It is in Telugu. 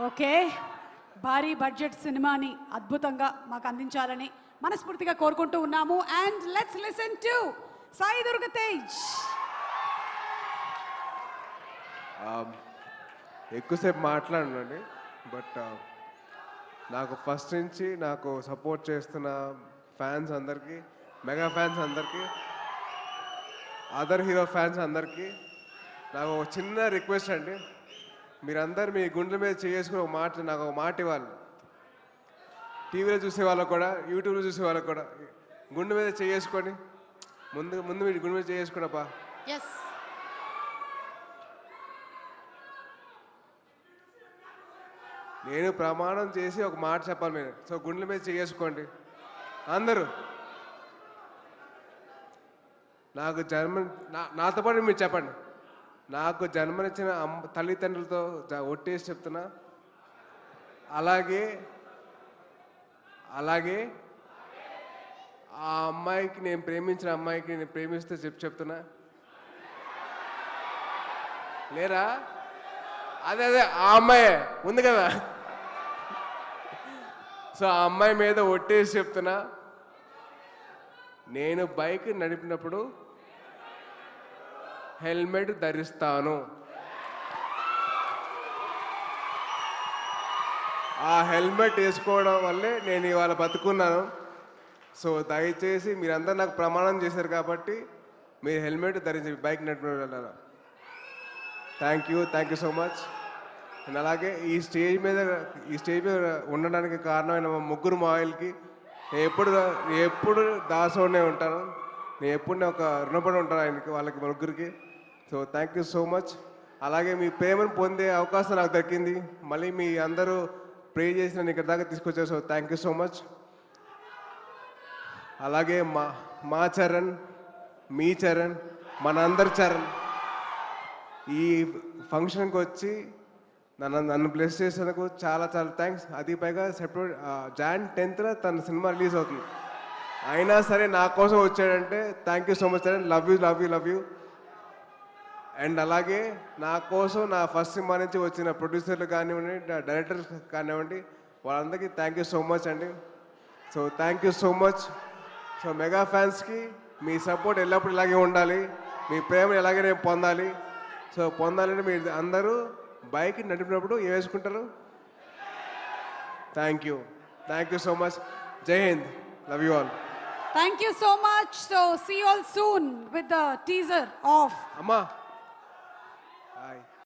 ఓకే. భారీ బడ్జెట్ సినిమాని అద్భుతంగా మాకు అందించాలని మనస్ఫూర్తిగా కోరుకుంటూ ఉన్నాము. And let's listen to Sai Durga Tej. Um, ఎక్కువసేపు మాట్లాడండి బట్ uh, నాకు ఫస్ట్ నుంచి నాకు సపోర్ట్ చేస్తున్న ఫ్యాన్స్ అందరికీ మెగా ఫ్యాన్స్ అందరికీ అదర్ హీరో ఫ్యాన్స్ అందరికీ నాకు ఒక చిన్న రిక్వెస్ట్ అండి. మీరందరూ మీ గుండెల మీద చేసుకుని ఒక మాట నాకు ఒక మాట ఇవ్వాలి. టీవీలో చూసే వాళ్ళకు కూడా యూట్యూబ్లో చూసే వాళ్ళకు కూడా గుండె మీద చేసుకొని ముందు ముందు మీరు గుండె మీద ఎస్ నేను ప్రమాణం చేసి ఒక మాట చెప్పాలి మీరు. సో గుండెల మీద చేసుకోండి. అందరూ. నాకు జన్మ నా నాతో పాటు మీరు చెప్పండి. నాకు జన్మనిచ్చిన అమ్మ తల్లిదండ్రులతో జ- ఒట్టేసి చెప్తున్నా. అలాగే అలాగే ఆ అమ్మాయికి నేను ప్రేమించిన అమ్మాయికి నేను ప్రేమిస్తే చెప్పి చెప్తున్నా. లేరా? అదే అదే ఆ అమ్మాయే. ఉంది కదా? సో ఆ అమ్మాయి మీద ఒట్టేసి చెప్తున్నా. నేను బైక్ నడిపినప్పుడు హెల్మెట్ ధరిస్తాను. ఆ హెల్మెట్ వేసుకోవడం వల్లే నేను ఇవాళ బతుకున్నాను. సో దయచేసి మీరందరూ నాకు ప్రమాణం చేశారు కాబట్టి మీరు హెల్మెట్ ధరించి బైక్ నడిపిన thank you thank you so much and అలాగే ఈ స్టేజ్ మీద ఈ స్టేజ్ మీద ఉండడానికి కారణమైన మా ముగ్గురు మాయిల్కి నేను ఎప్పుడు ఎప్పుడు దాసోనే ఉంటాను. నేను ఎప్పుడు ఒక రుణపడి ఉంటాను ఆయనకి వాళ్ళకి ముగ్గురికి. So thank you so much అలాగే మీ ప్రేమను పొందే అవకాశం నాకు దక్కింది. మళ్ళీ మీ అందరూ ప్రే చేసి నన్ను ఇక్కడ దాకా తీసుకొచ్చారు. So thank you so much అలాగే మా మా చరణ్ మీ చరణ్ మనందరి చరణ్ ఈ ఫంక్షన్కి వచ్చి నన్ను నన్ను బ్లెస్ చేసేందుకు చాలా చాలా థ్యాంక్స్ అది పైగా సెప్టెంబర్ జాన్ టెన్త్న తన సినిమా రిలీజ్ అవుతుంది. అయినా సరే నా కోసం వచ్చాడంటే thank you so much and love you love you love you and అలాగే నా కోసం నా ఫస్ట్ సినిమా నుంచి వచ్చిన ప్రొడ్యూసర్లు కానివ్వండి డైరెక్టర్స్ కానివ్వండి వాళ్ళందరికీ థ్యాంక్ యూ సో మచ్ అండి. So thank you so much so mega ఫ్యాన్స్కి మీ సపోర్ట్ ఎల్లప్పుడూ ఇలాగే ఉండాలి. మీ ప్రేమ ఎలాగే నేను పొందాలి. సో పొందాలంటే మీరు అందరూ బైక్ నడిపినప్పుడు ఏం వేసుకుంటారు thank you thank you so much Jai Hind love you all thank you so much so see all soon with the teaser of అమ్మా.